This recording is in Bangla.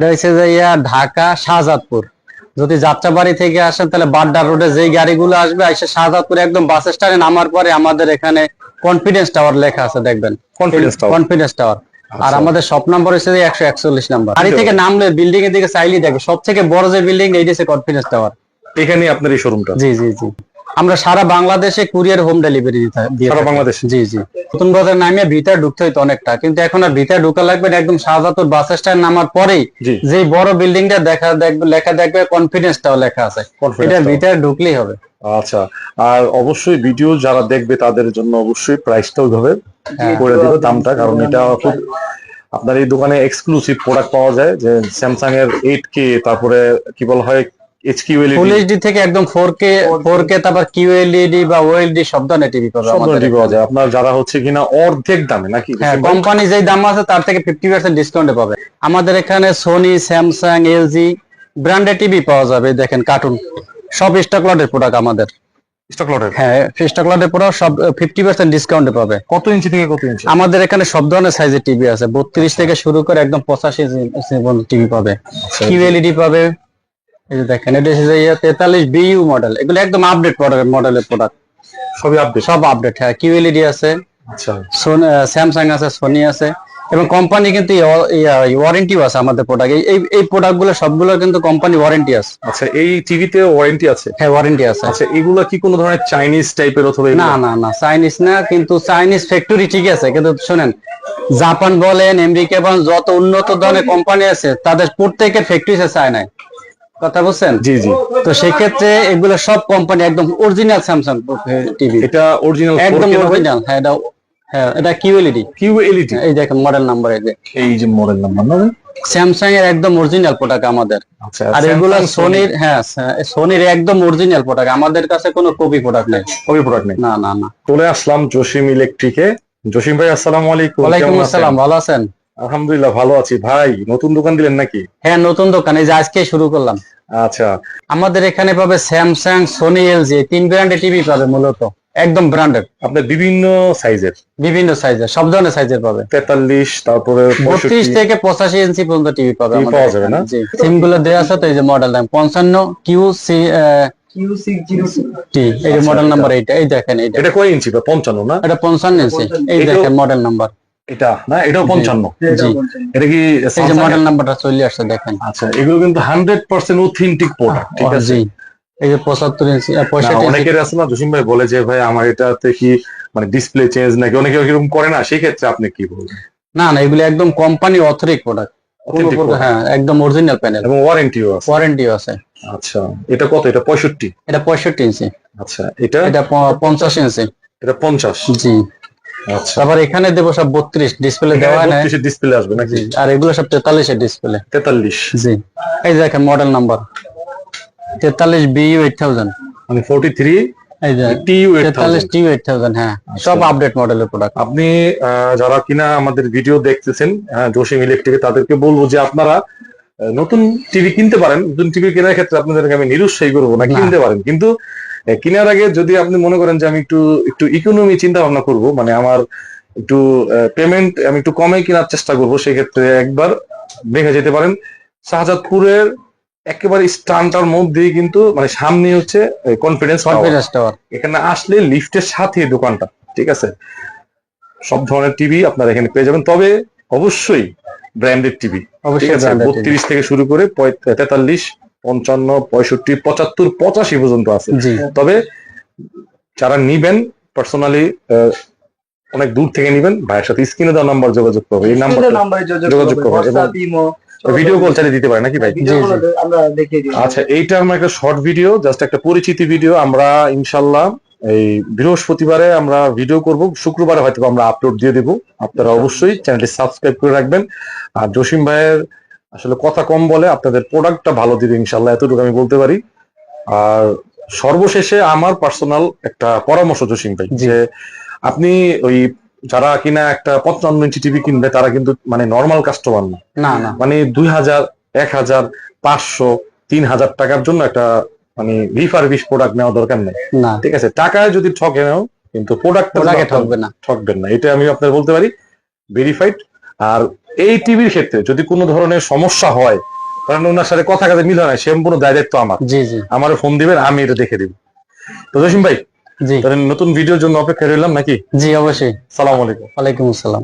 হচ্ছে যে ইয়া ঢাকা শাহজাদপুর। যদি যাত্রাবাড়ি থেকে আসেন তাহলে বাড্ডা রোডে যেই গাড়িগুলো আসবে এসে শাহজাদপুর একদম বাস স্ট্যান্ডে নামার পরে আমাদের এখানে কনফিডেন্স টাওয়ার লেখা আছে দেখবেন। কনফিডেন্স টাওয়ার আর আচ্ছা। আমাদের সব নাম্বার হচ্ছে যে একশো একচল্লিশ নাম্বার গাড়ি থেকে নামলে বিল্ডিং এর দিকে চাইলেই দেখে সব থেকে বড় যে বিল্ডিং এইটা হচ্ছে কনফিডেন্স টাওয়ার এখানে আপনার এই শোরুমটা জি জি জি। আমরা সারা বাংলাদেশে কুরিয়ার হোম ডেলিভারি দিয়ে সারা। বাংলাদেশে? জি জি নতুন বাজার নামিয়ে ভিতরে ঢুকতে হইতো অনেকটা কিন্তু এখন আর ভিতরে ঢুকা লাগবে না একদম শাহজাদপুর বাস স্ট্যান্ড নামার পরেই যে বড় বিল্ডিংটা দেখা দেখবে লেখা দেখবে কনফিডেন্স টাও লেখা আছে এটা। ভিতরে ঢুকলেই হবে আচ্ছা আর অবশ্যই ভিডিও যারা দেখবে তাদের জন্য অবশ্যই প্রাইসটা ওইভাবে হ্যাঁ। করে দিবে দামটা কারণ এটা খুব আপনার এই দোকানে এক্সক্লুসিভ প্রোডাক্ট পাওয়া যায় যে স্যামসাং এর এইট কে তারপরে কি বলা হয় এইচ কিউ ফুল এইচডি থেকে একদম তারপর কিউএলইডি বা সব ধরনের টিভি পাবে সব আমাদের ধরনের পাওয়া যায়। আপনার যারা হচ্ছে কিনা অর্ধেক দামে নাকি? হ্যাঁ কোম্পানি যেই দাম আছে তার থেকে ডিসকাউন্টে পাবে। আমাদের এখানে Sony Samsung LG branded TV পাওয়া যাবে দেখেন কার্টুন সব স্টক লটের প্রোডাক্ট আমাদের। স্টক লটের হ্যাঁ স্টক লটের প্রোডাক্ট সব ফিফটি পার্সেন্ট ডিসকাউন্টে পাবে। কত ইঞ্চি থেকে কত ইঞ্চি? আমাদের এখানে সব ধরনের সাইজের টিভি আছে। বত্রিশ থেকে শুরু করে একদম পঁচাশি টিভি পাবে। কিউএলইডি পাবে। এই যে দেখেন এটা হচ্ছে তেতাল্লিশ বিইউ মডেল এগুলো একদম আপডেট মডেলের প্রোডাক্ট সবই আপডেট সব আপডেট হ্যাঁ। কিউএলইডি আছে আচ্ছা স্যামসাং আছে সোনি আছে। এবং কোম্পানি কিন্তু ওয়ারেন্টিও আছে আমাদের প্রোডাক্ট এই এই প্রোডাক্টগুলো সবগুলো কিন্তু কোম্পানি ওয়ারেন্টি আছে। আচ্ছা এই টিভিতে ওয়ারেন্টি আছে? হ্যাঁ ওয়ারেন্টি আছে। আচ্ছা এগুলা কি কোনো ধরনের চাইনিজ টাইপের অথবা না না না চাইনিজ না কিন্তু চাইনিজ ফ্যাক্টরি ঠিক আছে। কিন্তু শুনেন জাপান বলেন আমেরিকা বলেন যত উন্নত ধরনের কোম্পানি আছে তাদের প্রত্যেকের ফ্যাক্টরি আছে চায়নায় কথা বলছেন? জি জি। তো সেক্ষেত্রে এগুলো সব কোম্পানি একদম অরিজিনাল স্যামসাং টিভি। এটা অরিজিনাল একদম অরিজিনাল হ্যাঁ এটা হ্যাঁ এটা কিউএলইডি কিউ এলইডি এই দেখেন মডেল নাম্বার এই যে। এই যে মডেল নাম্বার না? স্যামসাং এর একদম অরিজিনাল প্রোডাক্ট আমাদের। আচ্ছা আর এগুলো সোনির হ্যাঁ সোনির একদম অরিজিনাল প্রোডাক্ট আমাদের কাছে কোনো কপি প্রোডাক্ট নেই। কপি প্রোডাক্ট নেই? না না না। চলে আসলাম জসিম ইলেকট্রিকে জসিম ভাই আসসালামু আলাইকুম। ওয়ালাইকুম কেমন আছেন? আসসালাম ভালো আছেন? আলহামদুলিল্লাহ ভালো আছি। ভাই নতুন দোকান দিলেন নাকি? হ্যাঁ নতুন দোকান এই যে আজকে শুরু করলাম। আচ্ছা। আমাদের এখানে পাবে স্যামসাং সোনি এলজি তিন ব্র্যান্ডের টিভি পাবে মূলত। একদম ব্র্যান্ডেড আপনার বিভিন্ন সাইজের বিভিন্ন সাইজের সব ধরনের সাইজের পাবে। তেতাল্লিশ তারপরে বত্রিশ থেকে পঁচাশি ইঞ্চি পর্যন্ত টিভি পাবে পাওয়া যাবে না? সিমগুলো দেওয়া আছে তো এই যে মডেল দাম। পঞ্চান্ন কিউ সি টি এই যে মডেল নাম্বার এইটা এই দেখেন এইটা এটা কয় ইঞ্চি বা পঞ্চান্ন না? এটা পঞ্চান্ন ইঞ্চি এই দেখেন মডেল নাম্বার এটা না? এটাও পঞ্চান্ন। জি। এটা কি এই যে Samsung মডেল? নাম্বারটা চলে আসছে দেখেন। আচ্ছা এগুলো কিন্তু হান্ড্রেড পার্সেন্ট অথেন্টিক প্রোডাক্ট ঠিক আছে? জি এই যে পঁচাত্তর ইঞ্চি অনেকের আছে না জসিম ভাই বলে যে ভাই আমার এটাতে কি মানে ডিসপ্লে চেঞ্জ নাকি? অনেকে এরকম করে না সেই ক্ষেত্রে আপনি কি বলবেন? না না এগুলো একদম কোম্পানি অথরিক প্রোডাক্ট হ্যাঁ একদম অরিজিনাল প্যানেল এবং ওয়ারেন্টিও আছে। ওয়ারেন্টিও আছে। আচ্ছা এটা কত? এটা পঁয়ষট্টি? এটা পঁয়ষট্টি ইঞ্চি আচ্ছা এটা? এটা পঞ্চাশ ইঞ্চি এটা পঞ্চাশ? জি। আচ্ছা। তারপর এখানে দেবো সব বত্রিশ ডিসপ্লে দেওয়া হয় না। ডিসপ্লে আসবে নাকি? আর এগুলো সব তেতাল্লিশের ডিসপ্লে তেতাল্লিশ। জি এই দেখেন মডেল নাম্বার তেতাল্লিশ বিইউ এইট থাউজেন্ড মানে ফোর্টি থ্রি হ্যাঁ সব আপডেট মডেলের প্রোডাক্ট আপনি যারা কিনা আমাদের ভিডিও দেখতেছেন জসিম ইলেকট্রিকে তাদেরকে বলব যে আপনারা নতুন টিভি কিনতে পারেন। নতুন টিভি কেনার ক্ষেত্রে আপনাদেরকে আমি নিরুৎসাহী করব না। কিনতে পারেন। কিন্তু কেনার আগে যদি আপনি মনে করেন যে আমি একটু একটু ইকোনমি চিন্তা ভাবনা করব মানে আমার একটু পেমেন্ট আমি একটু কমে কেনার চেষ্টা করব সেক্ষেত্রে একবার দেখে যেতে পারেন। শাহজাদপুরের একেবারে স্টানটার মধ্যে কিন্তু মানে সামনে হচ্ছে কনফিডেন্স টাওয়ার এখানে আসলে লিফটের সাথে দোকানটা ঠিক আছে? সব ধরনের টিভি আপনারা এখানে পেয়ে যাবেন। তবে অবশ্যই ব্র্যান্ডেড টিভি অবশ্যই। বত্রিশ থেকে শুরু করে তেতাল্লিশ পঞ্চান্ন পঁয়ষট্টি পঁচাত্তর পঁচাশি পর্যন্ত আছে। তবে যারা নিবেন পার্সোনালি অনেক দূর থেকে নিবেন ভাইয়ের সাথে স্ক্রিনে দেওয়া নাম্বার যোগাযোগ করবে। এই নাম্বার যোগাযোগ ইমো ভিডিও কল চালিয়ে দিতে পারে নাকি ভাই? আচ্ছা এইটা আমার একটা শর্ট ভিডিও জাস্ট একটা পরিচিতি ভিডিও আমরা ইনশাল্লাহ এই বৃহস্পতিবারে আমরা ভিডিও করব। শুক্রবারে হয়তো আমরা আপলোড দিয়ে দেব। আপনারা অবশ্যই চ্যানেলটি সাবস্ক্রাইব করে রাখবেন। আর জসিম ভাইয়ের আসলে কথা কম বলে আপনাদের প্রোডাক্টটা ভালো দিবে ইনশাল্লাহ এতটুকু আমি বলতে পারি। আর সর্বশেষে আমার পার্সোনাল একটা পরামর্শ জসিম ভাই যে আপনি ওই যারা কিনা একটা পঞ্চান্ন ইঞ্চি টিভি কিনবে তারা কিন্তু মানে নর্মাল কাস্টমার না। না মানে দুই হাজার এক হাজার পাঁচশো তিন হাজার টাকার জন্য একটা মানে রিফারবিশ প্রোডাক্ট নেওয়া দরকার নেই। ঠিক আছে টাকায় যদি ঠকে নাও কিন্তু প্রোডাক্ট ঠকবে না। ঠকবেন না এটা আমি আপনার বলতে পারি ভেরিফাইড আর এই টিভির ক্ষেত্রে যদি কোনো ধরনের সমস্যা হয় কারণ ওনার সাথে কথা কাজে মিল হয় না সম্পূর্ণ দায় দায়িত্ব আমার। জি জি। আমার ফোন দিবেন আমি এটা দেখে দিব। তো জসিম ভাই জি। তাহলে নতুন ভিডিওর জন্য অপেক্ষা রইলাম নাকি? জি অবশ্যই। সালাম আলাইকুম। ওয়ালাইকুম আসসালাম।